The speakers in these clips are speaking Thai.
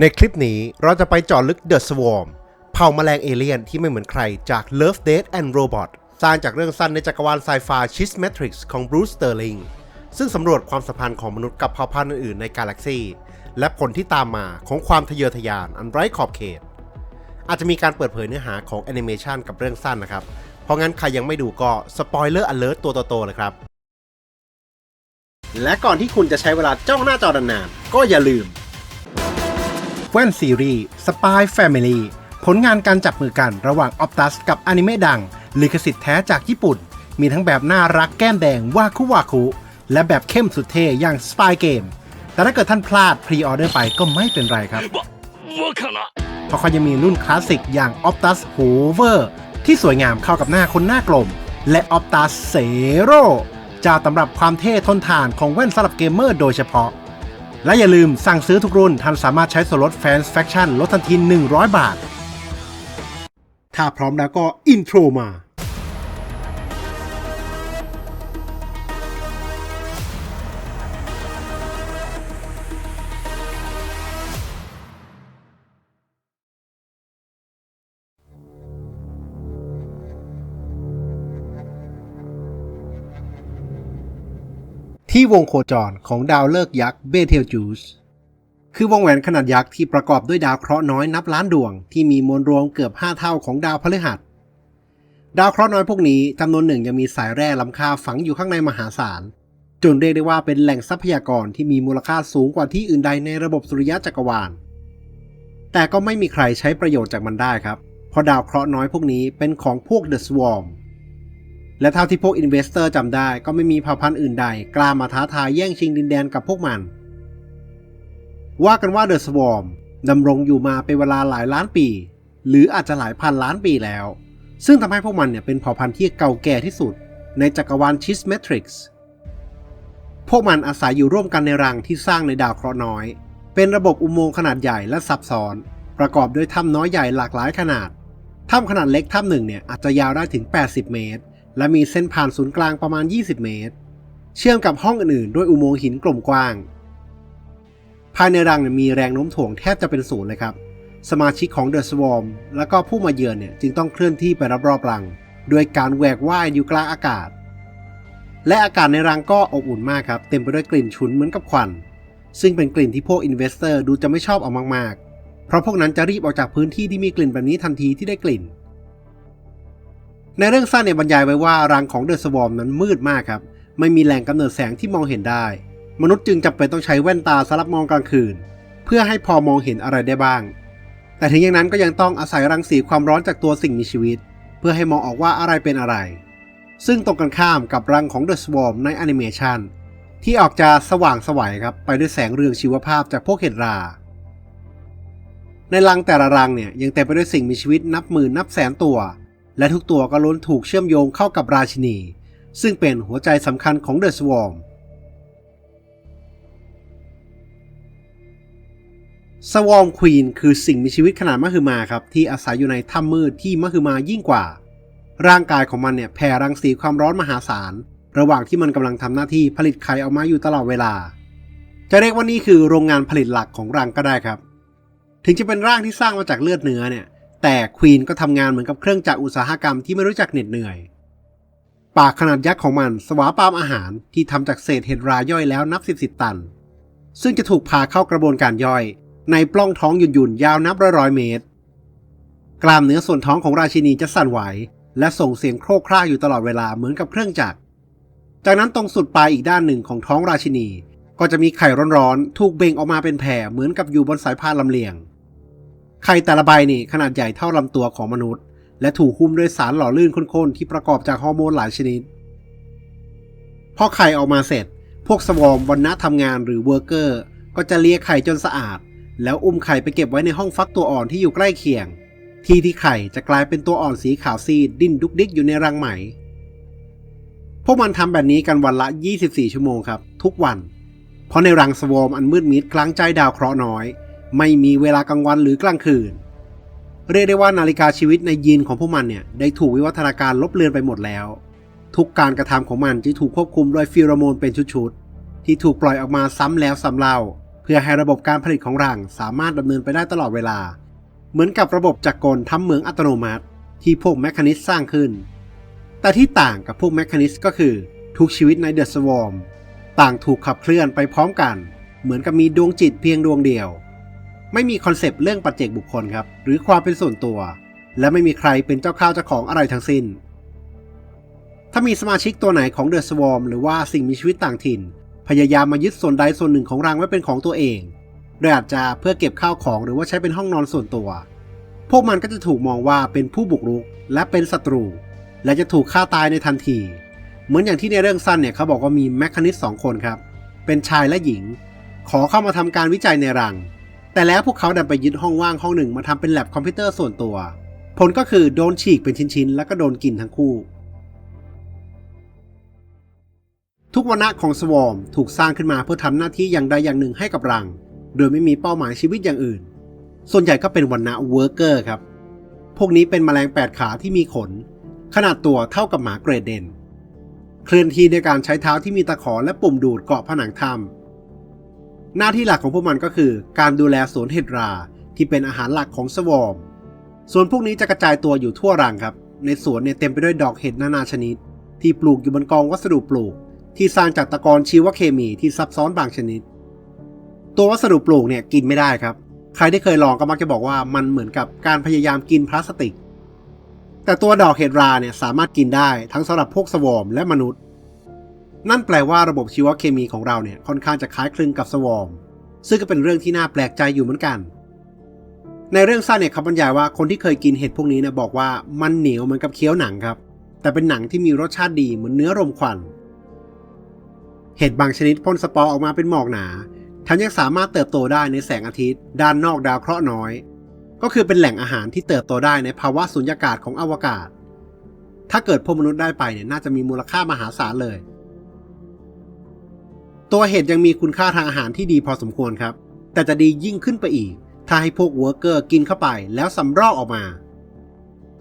ในคลิปนี้เราจะไปเจาะลึก The Swarm เผ่าแมลงเอเลี่ยนที่ไม่เหมือนใครจาก Love, Death and Robot สร้างจากเรื่องสั้นในจักรวาลไซไฟ Cheese Matrix ของ Bruce Sterling ซึ่งสำรวจความสัมพันธ์ของมนุษย์กับเผ่าพันธุ์อื่นๆในกาแล็กซีและผลที่ตามมาของความทะเยอทะยานอันไร้ขอบเขต อาจจะมีการเปิดเผยเนื้อหาของแอนิเมชันกับเรื่องสั้นนะครับ เพราะงั้นใครยังไม่ดูก็สปอยเลอร์อเลิร์ตัวโตๆเลยครับ และก่อนที่คุณจะใช้เวลาจ้องหน้าจอนานๆก็อย่าลืม แว่นซีรีส์ส Spy Family ผลงานการจับมือกันระหว่างออบตาสกับอนิเมะดังลิขสิทธิ์แท้จากญี่ปุ่น มีทั้งแบบน่ารักแก้มแดงวาคุวาคุและแบบเข้มสุดเท่อย่าง Spy Game แต่ถ้าเกิดท่านพลาดพรีออเดอร์ไปก็ไม่เป็นไรครับ เพราะเขายังมีรุ่นคลาสสิกอย่าง Optus เวอร์ที่สวยงามเข้ากับหน้าคนหน้ากลม และ Optus Zero เจ้าตำรับความเท่ทนทานของแว่นสำหรับเกมเมอร์โดยเฉพาะ และอย่าลืมสั่งซื้อทุกรุ่นท่านสามารถใช้ส่วนลดแฟนสแฟชชั่นลดทันที 100 บาท ถ้าพร้อมแล้วก็อินโทรมา ที่วงโคจรของดาวฤกษ์ยักษ์เบเทลจูสคือวงแหวนขนาดยักษ์ที่ประกอบด้วยดาวเคราะห์น้อยนับล้านดวงที่มีมวลรวมเกือบ 5 เท่าของดาวพฤหัส ดาวเคราะห์น้อยพวกนี้จำนวนหนึ่งยังมีสายแร่ล้ำค่าฝังอยู่ข้างในมหาศาลจนเรียกได้ว่าเป็นแหล่งทรัพยากรที่มีมูลค่าสูงกว่าที่อื่นใดในระบบสุริยะจักรวาล แต่ก็ไม่มีใครใช้ประโยชน์จากมันได้ครับ เพราะดาวเคราะห์น้อยพวกนี้เป็นของพวก The Swarm และเท่าที่พวกอินเวสเตอร์จำได้ก็ไม่มีเผ่าพันธุ์อื่นใด กล้ามาท้าทายแย่งชิงดินแดนกับพวกมัน ว่ากันว่าเดอะสวอมดำรงอยู่มาเป็นเวลาหลายล้านปี หรืออาจจะหลายพันล้านปีแล้ว ซึ่งทำให้พวกมันเนี่ยเป็นเผ่าพันธุ์ที่เก่าแก่ที่สุด ในจักรวาลชิสเมทริกซ์พวกมันอาศัยอยู่ร่วมกันในรังที่สร้างในดาวเคราะห์น้อย เป็นระบบอุโมงค์ขนาดใหญ่และซับซ้อน ประกอบด้วยถ้ำน้อยใหญ่หลากหลายขนาด ถ้ำขนาดเล็กถ้ำหนึ่งเนี่ยอาจจะยาวได้ถึง 80 เมตร และมีเส้นผ่านศูนย์กลางประมาณ 20 เมตร เชื่อมกับห้องอื่นๆ ด้วยอุโมงค์หินกลมกว้าง ภายในรังมีแรงโน้มถ่วงแทบจะเป็นศูนย์เลยครับ สมาชิกของ The Swarm แล้วก็ผู้มาเยือนเนี่ยจึงต้องเคลื่อนที่ไปรอบๆรังด้วยการแหวกว่ายอยู่กลางอากาศ และอากาศในรังก็อบอุ่นมากครับ เต็มไปด้วยกลิ่นฉุนเหมือนกับควัน ซึ่งเป็นกลิ่นที่พวกอินเวสเตอร์ดูจะไม่ชอบเอามากๆ เพราะพวกนั้นจะรีบออกจากพื้นที่ที่มีกลิ่นแบบนี้ทันทีที่ได้กลิ่น ในเรื่องสั้นเนี่ยบรรยายไว้ว่ารังของเดอะสวอมนั้นมืดมากครับ ไม่มีแหล่งกำเนิดแสงที่มองเห็นได้ มนุษย์จึงจำเป็นต้องใช้แว่นตาสำหรับมองกลางคืน เพื่อให้พอมองเห็นอะไรได้บ้าง แต่ถึงอย่างนั้นก็ยังต้องอาศัยรังสีความร้อนจากตัวสิ่งมีชีวิต เพื่อให้มองออกว่าอะไรเป็นอะไร ซึ่งตรงกันข้ามกับรังของเดอะสวอมในแอนิเมชันที่ออกจะสว่างสวัยครับไปด้วยแสงเรืองชีวภาพจากพวกเห็ดราในรังแต่ละรังเนี่ยยังเต็มไปด้วยสิ่งมีชีวิตนับหมื่นนับแสนตัว และทุกตัวก็ล้นถูกเชื่อมโยงเข้ากับราชินี ซึ่งเป็นหัวใจสำคัญของเดอะสวอมสวอมควีนคือสิ่งมีชีวิตขนาดมหึมาครับ ที่อาศัยอยู่ในถ้ำมืดที่มหึมายิ่งกว่า ร่างกายของมันเนี่ยแผ่รังสีความร้อนมหาศาล ระหว่างที่มันกำลังทำหน้าที่ผลิตไข่ออกมาอยู่ตลอดเวลา จะเรียกว่านี่คือโรงงานผลิตหลักของรังก็ได้ครับ ถึงจะเป็นร่างที่สร้างมาจากเลือดเนื้อเนี่ย แต่ควีนก็ทำงานเหมือนกับเครื่องจักรอุตสาหกรรมที่ไม่รู้จักเหน็ดเหนื่อย ปากขนาดยักษ์ของมันสวาปามอาหารที่ทำจากเศษเห็ดราย่อยแล้วนับสิบสิบตัน ซึ่งจะถูกพาเข้ากระบวนการย่อย ในปล้องท้องหยุ่นๆยาวนับร้อยร้อยเมตร กล้ามเนื้อส่วนท้องของราชินีจะสั่นไหว และส่งเสียงโครกคร่าอยู่ตลอดเวลาเหมือนกับเครื่องจักร จากนั้นตรงสุดปลายอีกด้านหนึ่งของท้องราชินี ก็จะมีไข่ร้อนๆถูกเบ่งออกมาเป็นแผ่เหมือนกับอยู่บนสายพานลำเลียง ไข่แต่ละใบนี่ขนาดใหญ่เท่าลำตัวของมนุษย์ และถูกหุ้มด้วยสารหล่อลื่นข้นๆ ที่ประกอบจากฮอร์โมนหลายชนิด พอไข่ออกมาเสร็จ พวกสวอมวันณะทำงานหรือเวอร์เกอร์ ก็จะเลียไข่จนสะอาด แล้วอุ้มไข่ไปเก็บไว้ในห้องฟักตัวอ่อนที่อยู่ใกล้เคียง ที่ที่ไข่จะกลายเป็นตัวอ่อนสีขาวซีดดิ้นดุกดิกอยู่ในรังไหม พวกมันทำแบบนี้กันวันละ 24 ชั่วโมงครับ ทุกวัน เพราะในรังสวอมอันมืดมิดกลางใจดาวเคราะห์น้อย ไม่มีเวลากลางวันหรือกลางคืน เรียกได้ว่านาฬิกาชีวิตในยีนของพวกมันเนี่ยได้ถูกวิวัฒนาการลบเลือนไปหมดแล้ว ทุกการกระทำของมันจะถูกควบคุมโดยฟีโรโมนเป็นชุดๆที่ถูกปล่อยออกมาซ้ำแล้วซ้ำเล่า เพื่อให้ระบบการผลิตของรังสามารถดำเนินไปได้ตลอดเวลา เหมือนกับระบบจักรกลทำเหมืองอัตโนมัติ ที่พวกแมคานิสสร้างขึ้น แต่ที่ต่างกับพวกแมคานิสก็คือทุกชีวิตในเดอะสวอมต่างถูกขับเคลื่อนไปพร้อมกัน เหมือนกับมีดวงจิตเพียงดวงเดียว ไม่มีคอนเซปต์เรื่องปัจเจกบุคคลครับ หรือความเป็นส่วนตัว และไม่มีใครเป็นเจ้าข้าวเจ้าของอะไรทั้งสิ้น ถ้ามีสมาชิกตัวไหนของเดอะสวอมหรือว่าสิ่งมีชีวิตต่างถิ่น พยายามมายึดส่วนใดส่วนหนึ่งของรังไว้เป็นของตัวเองโดยอาจจะเพื่อเก็บข้าวของหรือว่าใช้เป็นห้องนอนส่วนตัว พวกมันก็จะถูกมองว่าเป็นผู้บุกรุกและเป็นศัตรู และจะถูกฆ่าตายในทันที เหมือนอย่างที่ในเรื่องสั้นเนี่ยเขาบอกว่ามีแมคคานิสสองคนครับ เป็นชายและหญิง ขอเข้ามาทำการวิจัยในรัง แต่แล้วพวกเขาดันไปยึดห้องว่างห้องหนึ่งมาทำเป็นแลบคอมพิวเตอร์ส่วนตัว ผลก็คือโดนฉีกเป็นชิ้นๆ แล้วก็โดนกินทั้งคู่ ทุกวรรณะของสวอมถูกสร้างขึ้นมาเพื่อทำหน้าที่อย่างใดอย่างหนึ่งให้กับรัง โดยไม่มีเป้าหมายชีวิตอย่างอื่น ส่วนใหญ่ก็เป็นวรรณะเวิร์กเกอร์ครับ พวกนี้เป็นแมลงแปดขาที่มีขน ขนาดตัวเท่ากับหมาเกรดเดน เคลื่อนที่ในการใช้เท้าที่มีตะขอและปุ่มดูดเกาะผนังถ้ำ หน้าที่หลักของพวกมันก็คือ การดูแลสวนเห็ดราที่เป็นอาหารหลักของสวอมส่วนพวกนี้จะกระจายตัวอยู่ทั่วรังครับ ในสวนเนี่ยเต็มไปด้วยดอกเห็ดนานาชนิด ที่ปลูกอยู่บนกองวัสดุปลูก ที่สร้างจากตะกอนชีวเคมีที่ซับซ้อนบางชนิด ตัววัสดุปลูกเนี่ยกินไม่ได้ครับ ใครที่เคยลองก็มักจะบอกว่ามันเหมือนกับการพยายามกินพลาสติก แต่ตัวดอกเห็ดราเนี่ยสามารถกินได้ทั้งสำหรับพวกสวอมและมนุษย์ นั่นแปลว่าระบบชีวเคมีของเราเนี่ยค่อนข้างจะคล้ายคลึงกับสวอม ซึ่งก็เป็นเรื่องที่น่าแปลกใจอยู่เหมือนกัน ในเรื่องสั้นเนี่ยเขาบรรยายว่าคนที่เคยกินเห็ดพวกนี้เนี่ยบอกว่ามันเหนียวเหมือนกับเคี้ยวหนังครับ แต่เป็นหนังที่มีรสชาติดีเหมือนเนื้อรมควัน เห็ดบางชนิดพ่นสปอร์ออกมาเป็นหมอกหนาทั้งยังสามารถเติบโตได้ในแสงอาทิตย์ ด้านนอกดาวเคราะห์น้อย ก็คือเป็นแหล่งอาหารที่เติบโตได้ในภาวะสุญญากาศของอวกาศ ถ้าเกิดพวกมนุษย์ได้ไปเนี่ยน่าจะมีมูลค่ามหาศาลเลย ตัวเห็ดยังมีคุณค่าทางอาหารที่ดีพอสมควรครับ แต่จะดียิ่งขึ้นไปอีก ถ้าให้พวกเวิร์กเกอร์กินเข้าไปแล้วสำรอกออกมา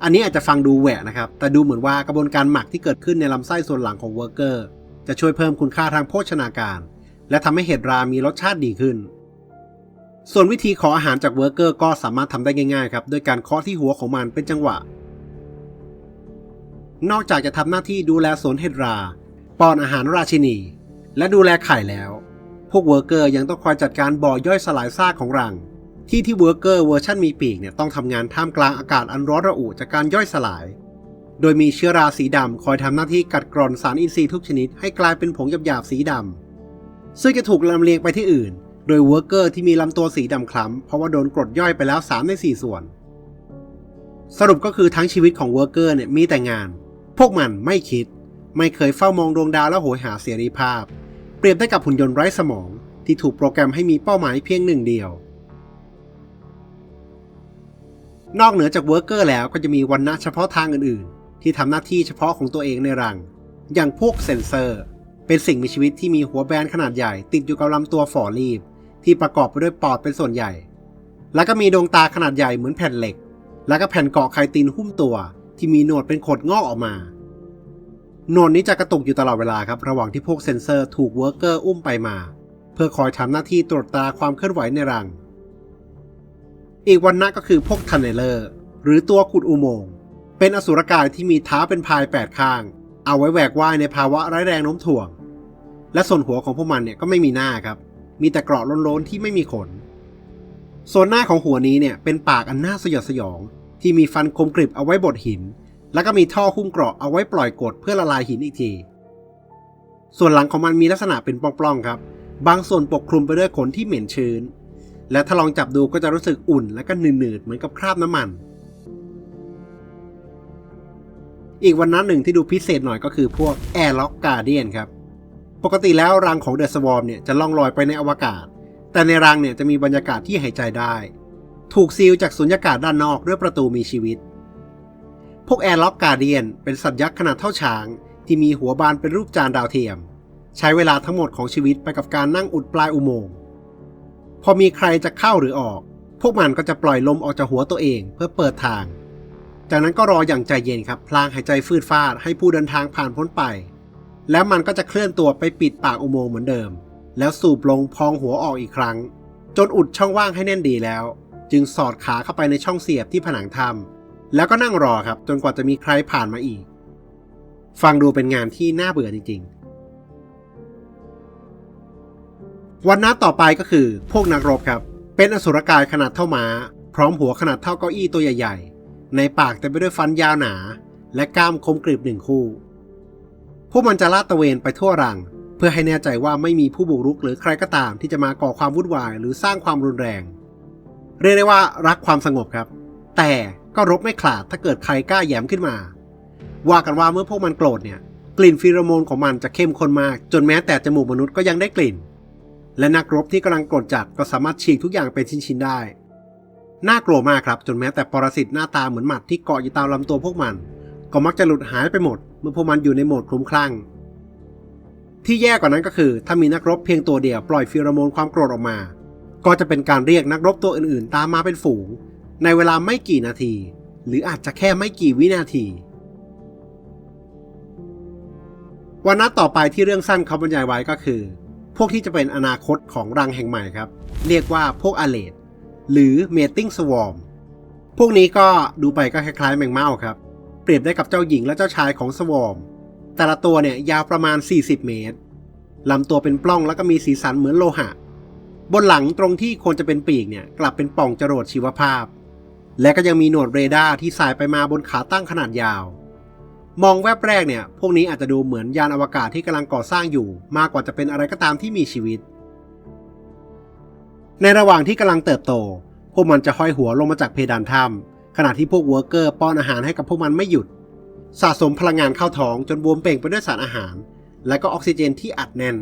อันนี้อาจจะฟังดูแหวะนะครับ แต่ดูเหมือนว่ากระบวนการหมักที่เกิดขึ้นในลำไส้ส่วนหลังของเวิร์กเกอร์จะช่วยเพิ่มคุณค่าทางโภชนาการ และทำให้เห็ดรามีรสชาติดีขึ้น ส่วนวิธีขออาหารจากเวิร์กเกอร์ก็สามารถทำได้ง่ายๆครับโดยการเคาะที่หัวของมันเป็นจังหวะ นอกจากจะทำหน้าที่ดูแลสวนเห็ดราป้อนอาหารราชินี และดูแลไข่แล้ว พวกเวิร์กเกอร์ยังต้องคอยจัดการบ่อย่อยสลายซากของรัง ที่ที่เวิร์กเกอร์เวอร์ชันมีปีกเนี่ยต้องทำงานท่ามกลางอากาศอันร้อนระอุจากการย่อยสลาย โดยมีเชื้อราสีดำคอยทำหน้าที่กัดกร่อนสารอินทรีย์ทุกชนิดให้กลายเป็นผงหยาบๆสีดำซึ่งจะถูกลำเลียงไปที่อื่น โดยเวิร์กเกอร์ที่มีลำตัวสีดำคล้ำเพราะว่าโดนกรดย่อยไปแล้ว3ใน4 ส่วน สรุปก็คือทั้งชีวิตของเวิร์กเกอร์เนี่ยมีแต่งาน พวกมันไม่คิดไม่เคยเฝ้ามองดวงดาวและโหยหาเสรีภาพ รียบได้กับหุ่นยนต์ไร้สมองที่ถูกโปรแกรมให้มีเป้าหมายเพียงหนึ่งเดียว นอกเหนือจากเวิร์กเกอร์แล้วก็จะมีวันณะเฉพาะทางอื่นๆ ที่ทำหน้าที่เฉพาะของตัวเองในรัง อย่างพวกเซนเซอร์ เป็นสิ่งมีชีวิตที่มีหัวแบนขนาดใหญ่ ติดอยู่กับลำตัวฝ่อรีบ ที่ประกอบไปด้วยปอดเป็นส่วนใหญ่ แล้วก็มีดวงตาขนาดใหญ่เหมือนแผ่นเหล็ก แล้วก็แผ่นเกาะไคตินหุ้มตัว ที่มีหนวดเป็นขดงอกออกมา หนดนี้จะกระตุกอยู่ตลอดเวลาครับระหว่างที่พวกเซนเซอร์ถูกเวิร์กเกอร์อุ้มไปมา เพื่อคอยทำหน้าที่ตรวจตราความเคลื่อนไหวในรัง อีกวันนะก็คือพวกทันเนเลอร์ หรือตัวขุดอุโมงค์เป็นอสุรกายที่มีเท้าเป็นพายแปดข้าง เอาไว้แหวกว่ายในภาวะร้ายแรงโน้มถ่วง และส่วนหัวของพวกมันเนี่ยก็ไม่มีหน้าครับ มีแต่เกราะล้นๆที่ไม่มีขน ส่วนหน้าของหัวนี้เนี่ยเป็นปากอันน่าสยดสยอง ที่มีฟันคมกริบเอาไว้บดหิน แล้วก็มีท่อหุ้มเกราะเอาไว้ปล่อยกดเพื่อละลายหินอีกที ส่วนหลังของมันมีลักษณะเป็นปล้องๆครับ บางส่วนปกคลุมไปด้วยขนที่เหม็นชื้น และถ้าลองจับดูก็จะรู้สึกอุ่นและก็หนืดๆเหมือนกับคราบน้ำมัน อีกวันนั้นหนึ่งที่ดูพิเศษหน่อยก็คือพวกแอร์ล็อกการเดียนครับ ปกติแล้วรังของเดอะสวอมเนี่ยจะล่องลอยไปในอวกาศ แต่ในรังเนี่ยจะมีบรรยากาศที่หายใจได้ ถูกซีลจากสุญญากาศด้านนอกด้วยประตูมีชีวิต พวกแอร์ล็อกกาเดียนเป็นสัตว์ยักษ์ขนาดเท่าช้าง ที่มีหัวบานเป็นรูปจานดาวเทียม ใช้เวลาทั้งหมดของชีวิตไปกับการนั่งอุดปลายอุโมงค์พอมีใครจะเข้าหรือออก พวกมันก็จะปล่อยลมออกจากหัวตัวเองเพื่อเปิดทาง จากนั้นก็รออย่างใจเย็นครับ พลางหายใจฟืดฟาดให้ผู้เดินทางผ่านพ้นไป แล้วมันก็จะเคลื่อนตัวไปปิดปากอุโมงค์เหมือนเดิม แล้วสูบลงพองหัวออกอีกครั้ง จนอุดช่องว่างให้แน่นดีแล้ว จึงสอดขาเข้าไปในช่องเสียบที่ผนังถ้ำ แล้วก็นั่งรอครับ จนกว่าจะมีใครผ่านมาอีก ฟังดูเป็นงานที่น่าเบื่อจริงๆ วันนัดต่อไปก็คือ พวกนักรบครับ เป็นอสุรกายขนาดเท่าม้า พร้อมหัวขนาดเท่าเก้าอี้ตัวใหญ่ ๆ ในปากเต็มไปด้วยฟันยาวหนา และกล้ามคมกริบหนึ่งคู่ พวกมันจะลาดตะเวนไปทั่วรัง เพื่อให้แน่ใจว่าไม่มีผู้บุกรุกหรือใครก็ตามที่จะมาก่อความวุ่นวายหรือสร้างความรุนแรง เรียกได้ว่ารักความสงบครับ แต่ ก็รบไม่ขาดถ้าเกิดใครกล้าแย้มขึ้นมา ว่ากันว่าเมื่อพวกมันโกรธเนี่ย กลิ่นฟีโรโมนของมันจะเข้มข้นมาก จนแม้แต่จมูกมนุษย์ก็ยังได้กลิ่น และนักรบที่กำลังโกรธจัดก็สามารถฉีกทุกอย่างเป็นชิ้นๆได้ น่ากลัวมากครับ จนแม้แต่ปรสิตหน้าตาเหมือนหมัดที่เกาะอยู่ตามลำตัวพวกมัน ก็มักจะหลุดหายไปหมด เมื่อพวกมันอยู่ในโหมดคลุ้มคลั่ง ที่แย่กว่านั้นก็คือ ถ้ามีนักรบเพียงตัวเดียวปล่อยฟีโรโมนความโกรธออกมา ก็จะเป็นการเรียกนักรบตัวอื่นๆ ตามมาเป็นฝูง ในเวลาไม่กี่นาที หรืออาจจะแค่ไม่กี่วินาที วันนัดต่อไปที่เรื่องสั้นเขาบรรยายไว้ก็คือ พวกที่จะเป็นอนาคตของรังแห่งใหม่ครับ เรียกว่าพวกอเลดหรือเมตติ้งสวอมพวกนี้ก็ดูไปก็คล้ายๆแมงเม่าครับ เปรียบได้กับเจ้าหญิงและเจ้าชายของสวอมแต่ละตัวเนี่ยยาวประมาณ 40 เมตรลำตัวเป็นปล้องแล้วก็มีสีสันเหมือนโลหะ บนหลังตรงที่ควรจะเป็นปีกเนี่ยกลับเป็นป่องจรวดชีวภาพ และก็ยังมีหนวดเรดาร์ที่สายไปมาบนขาตั้งขนาดยาว มองแวบแรกเนี่ย พวกนี้อาจจะดูเหมือนยานอวกาศที่กำลังก่อสร้างอยู่ มากกว่าจะเป็นอะไรก็ตามที่มีชีวิต ในระหว่างที่กำลังเติบโต พวกมันจะห้อยหัวลงมาจากเพดานถ้ำขณะที่พวกเวิร์กเกอร์ป้อนอาหารให้กับพวกมันไม่หยุด สะสมพลังงานเข้าท้องจนบวมเป่งไปด้วยสารอาหาร และก็ออกซิเจนที่อัดแน่น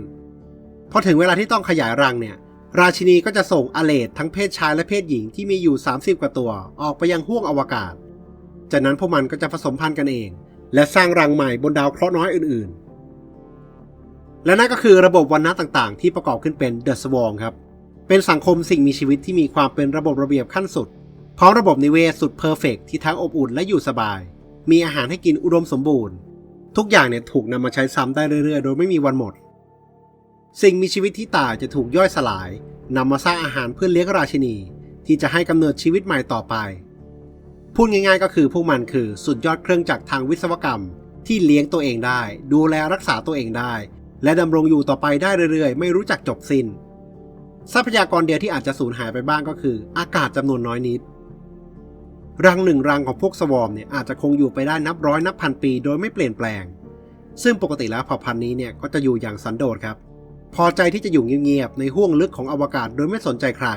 พอถึงเวลาที่ต้องขยายรังเนี่ย ราชินีก็จะส่งอเลดทั้งเพศชายและเพศหญิงที่มีอยู่ 30 กว่าตัว ออกไปยังห้วงอวกาศ จากนั้นพวกมันก็จะผสมพันธุ์กันเอง และสร้างรังใหม่บนดาวเคราะห์น้อยอื่นๆ และนั่นก็คือระบบวันนะต่างๆ ที่ประกอบขึ้นเป็น The Swarm ครับ เป็นสังคมสิ่งมีชีวิตที่มีความเป็นระบบระเบียบขั้นสุด พร้อมระบบนิเวศสุดเพอร์เฟกที่ทั้งอบอุ่นและอยู่สบาย มีอาหารให้กินอุดมสมบูรณ์ ทุกอย่างเนี่ยถูกนำมาใช้ซ้ำได้เรื่อยๆ โดยไม่มีวันหมด สิ่งมีชีวิตที่ตายจะถูกย่อยสลายนำมาสร้างอาหารเพื่อเลี้ยงราชินี ที่จะให้กำเนิดชีวิตใหม่ต่อไป พูดง่ายๆก็คือพวกมันคือสุดยอดเครื่องจักรทางวิศวกรรม ที่เลี้ยงตัวเองได้ ดูแลรักษาตัวเองได้ และดำรงอยู่ต่อไปได้เรื่อยๆ ไม่รู้จักจบสิน้น ทรัพยากรเดียวที่อาจจะสูญหายไปบ้างก็คือ อากาศจำนวนน้อยนิดรังหนึ่งรังของพวกสวอมเนี่ยอาจจะคงอยู่ไปได้นับร้อยนับพันปีโดยไม่เปลี่ยนแปลง ซึ่งปกติแล้วเผ่าพันธุ์นี้เนี่ยก็จะอยู่อย่างสันโดษครับ พอใจที่จะอยู่เงียบๆในห้วงลึกของอวกาศโดยไม่สนใจใคร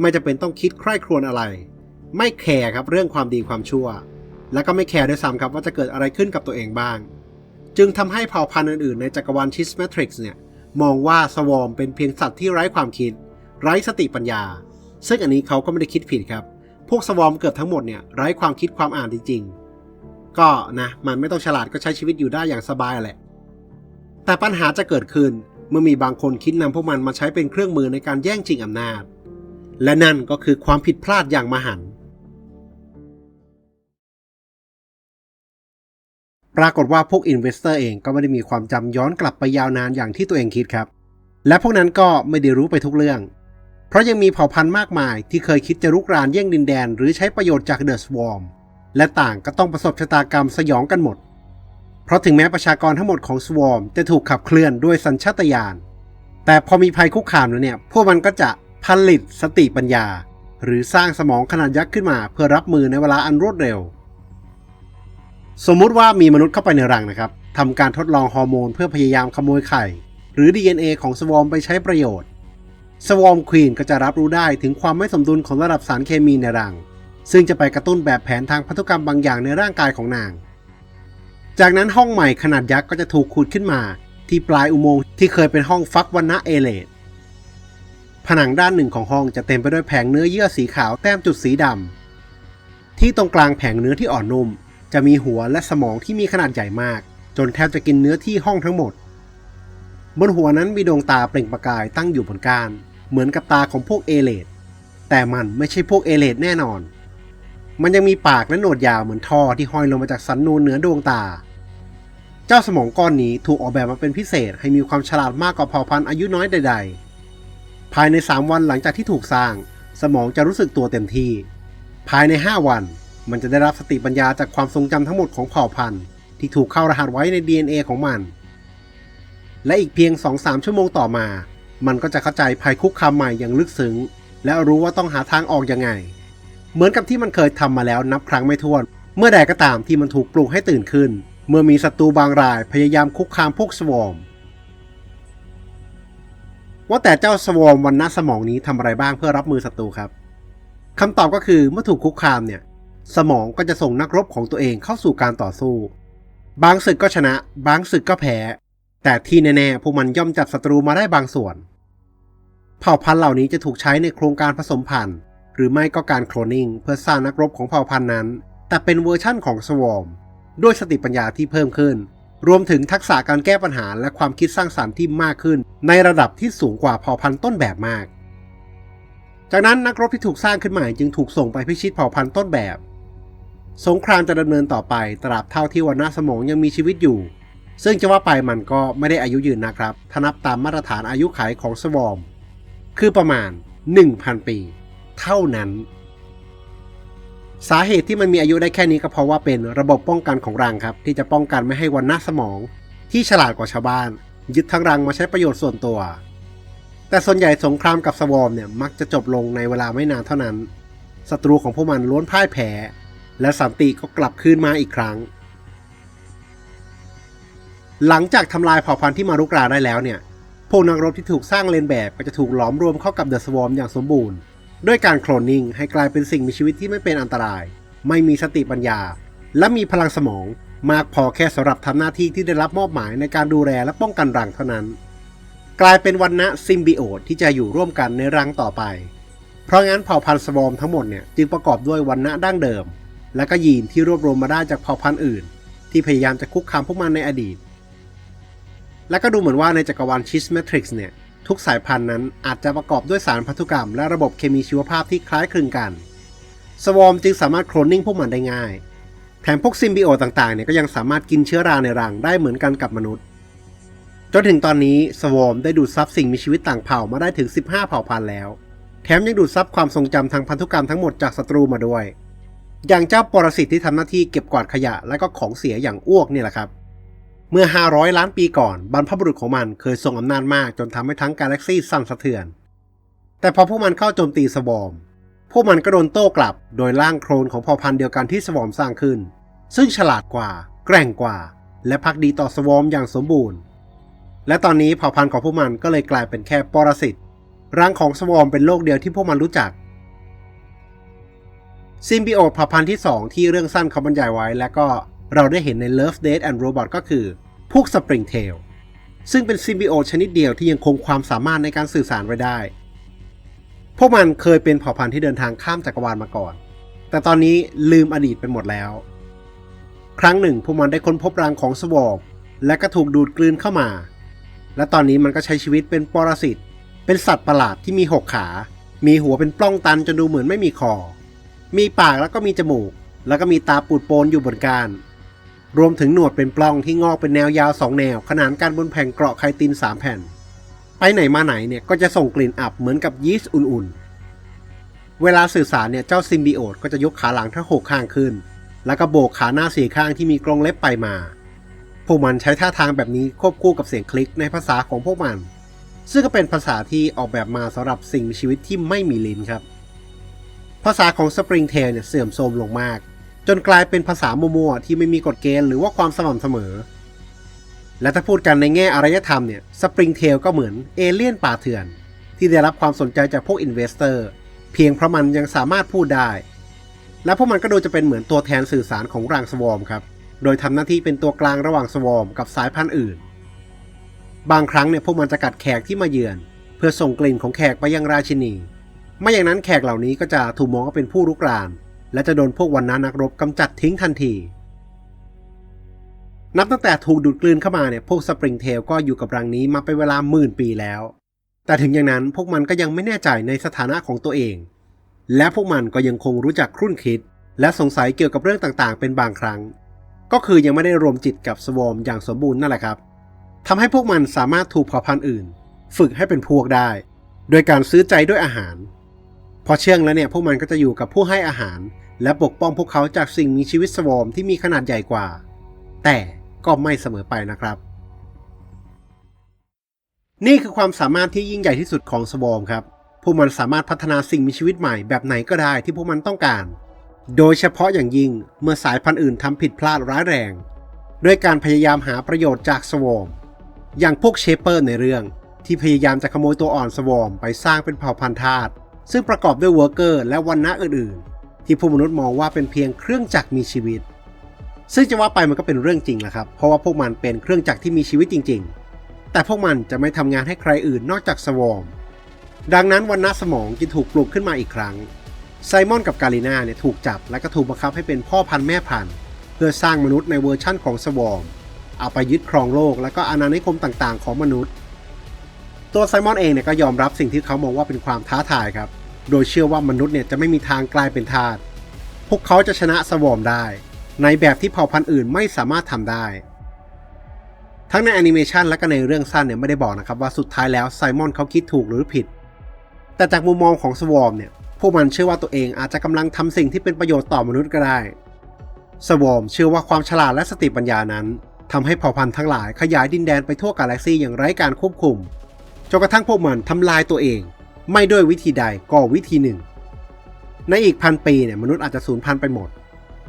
ไม่จะเป็นต้องคิดใคร่ครวญอะไร ไม่แคร์ครับเรื่องความดีความชั่ว และก็ไม่แคร์ด้วยซ้ำครับว่าจะเกิดอะไรขึ้นกับตัวเองบ้าง จึงทำให้เผ่าพันธุ์อื่นๆในจักรวาลชิสแมทริกซ์เนี่ยมองว่าสวอมเป็นเพียงสัตว์ที่ไร้ความคิด ไร้สติปัญญา ซึ่งอันนี้เขาก็ไม่ได้คิดผิดครับ พวกสวอมเกือบทั้งหมดเนี่ยไร้ความคิดความอ่านจริง ๆ ก็นะมันไม่ต้องฉลาดก็ใช้ชีวิตอยู่ได้อย่างสบายแหละ แต่ปัญหาจะเกิดขึ้น เมื่อมีบางคนคิดนำพวกมันมาใช้เป็นเครื่องมือในการแย่งชิงอำนาจ และนั่นก็คือความผิดพลาดอย่างมหันต์ปรากฏว่าพวกอินเวสเตอร์เองก็ไม่ได้มีความจำย้อนกลับไปยาวนานอย่างที่ตัวเองคิดครับ และพวกนั้นก็ไม่ได้รู้ไปทุกเรื่อง เพราะยังมีเผ่าพันธุ์มากมายที่เคยคิดจะรุกรานแย่งดินแดน หรือใช้ประโยชน์จากเดอะสวอมและต่างก็ต้องประสบชะตากรรมสยองกันหมด เพราะถึงแม้ประชากรทั้งหมดของสวอมจะถูกขับเคลื่อนด้วยสัญชาตญาณ แต่พอมีภัยคุกคามแล้วเนี่ย พวกมันก็จะผลิตสติปัญญา หรือสร้างสมองขนาดยักษ์ขึ้นมา เพื่อรับมือในเวลาอันรวดเร็ว สมมุติว่ามีมนุษย์เข้าไปในรังนะครับทำการทดลองฮอร์โมนเพื่อพยายามขโมยไข่ หรือ DNA ของสวอมไปใช้ประโยชน์ สวอมควีนก็จะรับรู้ได้ถึงความไม่สมดุลของระดับสารเคมีในรัง ซึ่งจะไปกระตุ้นแบบแผนทางพันธุกรรมบางอย่างในร่างกายของนาง จากนั้นห้องใหม่ขนาดยักษ์ก็จะถูกขุดขึ้นมา ที่ปลายอุโมงค์ที่เคยเป็นห้องฟักวันนะเอเลดผนังด้านหนึ่งของห้องจะเต็มไปด้วยแผงเนื้อเยื่อสีขาวแต้มจุดสีดำที่ตรงกลางแผงเนื้อที่อ่อนนุ่ม จะมีหัวและสมองที่มีขนาดใหญ่มาก จนแทบจะกินเนื้อที่ห้องทั้งหมด บนหัวนั้นมีดวงตาเปล่งประกายตั้งอยู่บนก้านเหมือนกับตาของพวกเอเลดแต่มันไม่ใช่พวกเอเลดแน่นอน มันยังมีปากและหนวดยาวเหมือนท่อที่ห้อยลงมาจากสันนูนเหนือดวงตาจจ้าสมองก้อนนี้ถูกออกแบบมาเป็นพิเศษให้มีความฉลาดมากกว่าเผ่าพันธุ์อายุน้อยใด ๆ ภายใน 3 วันหลังจากที่ถูกสร้าง สมองจะรู้สึกตัวเต็มที่ ภายใน 5 วัน มันจะได้รับสติปัญญาจากความทรงจำทั้งหมดของเผ่าพันธุ์ที่ถูกเข้ารหัสไว้ใน DNA ของมัน และอีกเพียง 2-3 ชั่วโมงต่อมา มันก็จะเข้าใจภัยคุกคามใหม่อย่างลึกซึ้งและรู้ว่าต้องหาทางออกยังไง เหมือนกับที่มันเคยทำมาแล้วนับครั้งไม่ถ้วน เมื่อใดก็ตามที่มันถูกปลุกให้ตื่นขึ้น เมื่อมีศัตรูบางรายพยายามคุกคามพวกสวอมว่าแต่เจ้าสวอมวันณะสมองนี้ทำอะไรบ้างเพื่อรับมือศัตรูครับคำตอบก็คือเมื่อถูกคุกคามเนี่ย สมองก็จะส่งนักรบของตัวเองเข้าสู่การต่อสู้ บางศึกก็ชนะ บางศึกก็แพ้ แต่ที่แน่ๆพวกมันย่อมจับศัตรูมาได้บางส่วน เผ่าพันธุ์เหล่านี้จะถูกใช้ในโครงการผสมพันธุ์ รือไม่ก็การโคลนนิ่งเพื่อสร้างนักรบของเผ่าพันธุ์นั้น แต่เป็นเวอร์ชั่นของสวอมด้วยสติปัญญาที่เพิ่มขึ้น รวมถึงทักษะการแก้ปัญหาและความคิดสร้างสรรค์ที่มากขึ้น ในระดับที่สูงกว่าเผ่าพันธุ์ต้นแบบมาก จากนั้นนักรบที่ถูกสร้างขึ้นใหม่จึงถูกส่งไปพิชิตเผ่าพันธุ์ต้นแบบ สงครามจะดำเนินต่อไปตราบเท่าที่วันณะสมองยังมีชีวิตอยู่ ซึ่งจะว่าไปมันก็ไม่ได้อายุยืนนะครับถ้านับตามมาตรฐานอายุขัยของสวอมคือประมาณ 1,000 ปี เท่านั้น สาเหตุที่มันมีอายุได้แค่นี้ก็เพราะว่าเป็นระบบป้องกันของรังครับ ที่จะป้องกันไม่ให้วันหน้าสมอง ที่ฉลาดกว่าชาวบ้าน ยึดทั้งรังมาใช้ประโยชน์ส่วนตัว แต่ส่วนใหญ่สงครามกับสวอมเนี่ยมักจะจบลงในเวลาไม่นานเท่านั้นศัตรูของพวกมันล้วนพ่ายแพ้ และสันติก็กลับคืนมาอีกครั้ง หลังจากทำลายเผ่าพันธุ์ที่มารุกรานได้แล้วเนี่ย พวกนักรบที่ถูกสร้างเลนแบบก็จะถูกหลอมรวมเข้ากับเดอะสวอมอย่างสมบูรณ์ ด้วยการโคลนนิ่งให้กลายเป็นสิ่งมีชีวิตที่ไม่เป็นอันตราย ไม่มีสติปัญญา และมีพลังสมองมากพอแค่สำหรับทำหน้าที่ที่ได้รับมอบหมายในการดูแลและป้องกันรังเท่านั้น กลายเป็นวันณะซิมบิโอตที่จะอยู่ร่วมกันในรังต่อไป เพราะงั้นเผ่าพันธุ์สวอมทั้งหมดเนี่ยจึงประกอบด้วยวันณะดั้งเดิม และก็ยีนที่รวบรวมมาได้จากเผ่าพันธุ์อื่น ที่พยายามจะคุกคามพวกมันในอดีต และก็ดูเหมือนว่าในจักรวาลชิสเมทริกซ์เนี่ย ทุกสายพันธุ์นั้นอาจจะประกอบด้วยสารพันธุกรรมและระบบเคมีชีวภาพที่คล้ายคลึงกัน สวอมจึงสามารถโคลนนิ่งพวกมันได้ง่าย แถมพวกซิมบิโอตต่างๆเนี่ยก็ยังสามารถกินเชื้อราในรังได้เหมือนกันกับมนุษย์ จนถึงตอนนี้สวอมได้ดูดซับสิ่งมีชีวิตต่างเผ่ามาได้ถึง 15 เผ่าพันธุ์แล้ว แถมยังดูดซับความทรงจำทางพันธุกรรมทั้งหมดจากศัตรูมาด้วย อย่างเจ้าปรสิตที่ทำหน้าที่เก็บกวาดขยะและก็ของเสียอย่างอ้วกเนี่ยแหละครับ เมื่อ 500 ล้านปีก่อน บรรพบุรุษของมันเคยทรงอำนาจมากจนทำให้ทั้งกาแล็กซี่สั่นสะเทือน แต่พอพวกมันเข้าโจมตีสวอม พวกมันก็โดนโต้กลับ โดยร่างโครนของเผ่าพันธุ์เดียวกันที่สวอมสร้างขึ้น ซึ่งฉลาดกว่า แกร่งกว่า และพักดีต่อสวอมอย่างสมบูรณ์ และตอนนี้เผ่าพันธุ์ของพวกมันก็เลยกลายเป็นแค่ปรสิตร่างของสวอมเป็นโลกเดียวที่พวกมันรู้จักซิมบิโอตเผ่าพันธุ์ที่ 2 ที่เรื่องสั้นเขาบรรยายไว้และก็ เราได้เห็นใน Love Death and Robot ก็คือ พวกสปริงเทลซึ่งเป็นซิมบิโอชนิดเดียวที่ยังคงความสามารถในการสื่อสารไว้ได้ พวกมันเคยเป็นเผ่าพันธุ์ที่เดินทางข้ามจักรวาลมาก่อน แต่ตอนนี้ลืมอดีตไปหมดแล้ว ครั้งหนึ่งพวกมันได้ค้นพบรังของสวอมและก็ถูกดูดกลืนเข้ามา และตอนนี้มันก็ใช้ชีวิตเป็นปรสิต เป็นสัตว์ประหลาดที่มีหกขา มีหัวเป็นปล้องตันจนดูเหมือนไม่มีคอ มีปากแล้วก็มีจมูก แล้วก็มีตาปูดโปนอยู่บนกาน รวมถึงหนวดเป็นปล้องที่งอกเป็นแนวยาวสองแนว ขนานกันบนแผ่นเกราะไคตินสามแผ่น ไปไหนมาไหนเนี่ยก็จะส่งกลิ่นอับเหมือนกับยีสต์อุ่นๆ เวลาสื่อสารเนี่ยเจ้าซิมบิโอตก็จะยกขาหลังทั้งหกข้างขึ้น แล้วก็โบกขาหน้าสี่ข้างที่มีกรงเล็บไปมา พวกมันใช้ท่าทางแบบนี้ควบคู่กับเสียงคลิกในภาษาของพวกมัน ซึ่งก็เป็นภาษาที่ออกแบบมาสำหรับสิ่งมีชีวิตที่ไม่มีลิ้นครับ ภาษาของสปริงเทลเนี่ยเสื่อมโทรมลงมาก จนกลายเป็นภาษามัวๆที่ไม่มีกฎเกณฑ์หรือว่าความสม่ำเสมอ และถ้าพูดกันในแง่อารยธรรมเนี่ยสปริงเทลก็เหมือนเอเลี่ยนป่าเถื่อน ที่ได้รับความสนใจจากพวกอินเวสเตอร์เพียงเพราะมันยังสามารถพูดได้ และพวกมันก็ดูจะเป็นเหมือนตัวแทนสื่อสารของรังสวอมครับ โดยทำหน้าที่เป็นตัวกลางระหว่างสวอมกับสายพันธุ์อื่น บางครั้งเนี่ยพวกมันจะกัดแขกที่มาเยือน เพื่อส่งกลิ่นของแขกไปยังราชินี ไม่อย่างนั้นแขกเหล่านี้ก็จะถูกมองว่าเป็นผู้รุกราน และจะโดนพวกวันนานักรบกำจัดทิ้งทันที นับตั้งแต่ถูกดูดกลืนเข้ามาเนี่ยพวกสปริงเทลก็อยู่กับรังนี้มาเป็นเวลาหมื่นปีแล้ว แต่ถึงอย่างนั้นพวกมันก็ยังไม่แน่ใจในสถานะของตัวเอง และพวกมันก็ยังคงรู้จักครุ่นคิด และสงสัยเกี่ยวกับเรื่องต่างๆ เป็นบางครั้ง ก็คือยังไม่ได้รวมจิตกับสวอมอย่างสมบูรณ์นั่นแหละครับทำให้พวกมันสามารถถูกเผ่าพันธุ์อื่น ฝึกให้เป็นพวกได้ โดยการซื้อใจด้วยอาหารพอเชื่องแล้วเนี่ยพวกมันก็จะอยู่กับผู้ให้อาหาร และปกป้องพวกเขาจากสิ่งมีชีวิตสวอมที่มีขนาดใหญ่กว่า แต่ก็ไม่เสมอไปนะครับ นี่คือความสามารถที่ยิ่งใหญ่ที่สุดของสวอมครับ พวกมันสามารถพัฒนาสิ่งมีชีวิตใหม่แบบไหนก็ได้ที่พวกมันต้องการ โดยเฉพาะอย่างยิ่งเมื่อสายพันธุ์อื่นทำผิดพลาดร้ายแรง ด้วยการพยายามหาประโยชน์จากสวอมอย่างพวกเชเปอร์ในเรื่องที่พยายามจะขโมยตัวอ่อนสวอมไปสร้างเป็นเผ่าพันธุ์ทาสซึ่งประกอบด้วยเวิร์กเกอร์และวันณะอื่นๆ ที่ผู้มนุษย์มองว่าเป็นเพียงเครื่องจักรมีชีวิต ซึ่งจะว่าไปมันก็เป็นเรื่องจริงแหละครับ เพราะว่าพวกมันเป็นเครื่องจักรที่มีชีวิตจริง ๆ แต่พวกมันจะไม่ทำงานให้ใครอื่นนอกจากสวอมดังนั้นวันณะสมองจึงถูกปลุกขึ้นมาอีกครั้ง ไซมอนกับกาลิน่าเนี่ยถูกจับและก็ถูกบังคับให้เป็นพ่อพันธุ์แม่พันธุ์เพื่อสร้างมนุษย์ในเวอร์ชั่นของสวอมเอาไปยึดครองโลกและก็อาณานิคมต่างๆ ของมนุษย์ ตัวไซมอนเองเนี่ยก็ยอมรับสิ่งที่เขามองว่าเป็นความท้าทายครับ โดยเชื่อว่ามนุษย์เนี่ยจะไม่มีทางกลายเป็นทาส พวกเขาจะชนะสวอมได้ ในแบบที่เผ่าพันธุ์อื่นไม่สามารถทำได้ ทั้งในแอนิเมชันและก็ในเรื่องสั้นเนี่ยไม่ได้บอกนะครับว่าสุดท้ายแล้วไซมอนเขาคิดถูกหรือผิด แต่จากมุมมองของสวอมเนี่ยพวกมันเชื่อว่าตัวเองอาจจะกำลังทำสิ่งที่เป็นประโยชน์ต่อมนุษย์ก็ได้ สวอมเชื่อว่าความฉลาดและสติปัญญานั้นทำให้เผ่าพันธุ์ทั้งหลายขยายดินแดนไปทั่วกาแล็กซีอย่างไร้การควบคุมจนกระทั่งพวกมันทำลายตัวเอง ไม่ด้วยวิธีใดก็วิธีหนึ่ง ในอีกพันปีเนี่ยมนุษย์อาจจะสูญพันธุ์ไปหมด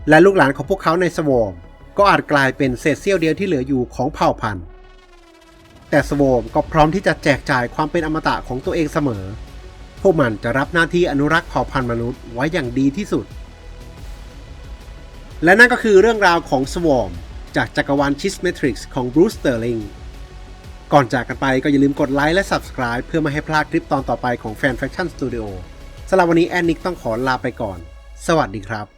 และลูกหลานของพวกเขาในสวอมก็อาจกลายเป็นเศษเสี้ยวเดียวที่เหลืออยู่ของเผ่าพันธุ์ แต่สวอมก็พร้อมที่จะแจกจ่ายความเป็นอมตะของตัวเองเสมอ พวกมันจะรับหน้าที่อนุรักษ์เผ่าพันธุ์มนุษย์ไว้อย่างดีที่สุด และนั่นก็คือเรื่องราวของสวอมจากจักรวาลชิสเมทริกซ์ของบรูซเตอร์ลิง ก่อนจากกันไปก็อย่าลืมกดไลค์และ Subscribe เพื่อไม่ให้พลาดคลิปตอนต่อไปของ Fan Faction Studio สำหรับวันนี้แอนนิกต้องขอลาไปก่อน สวัสดีครับ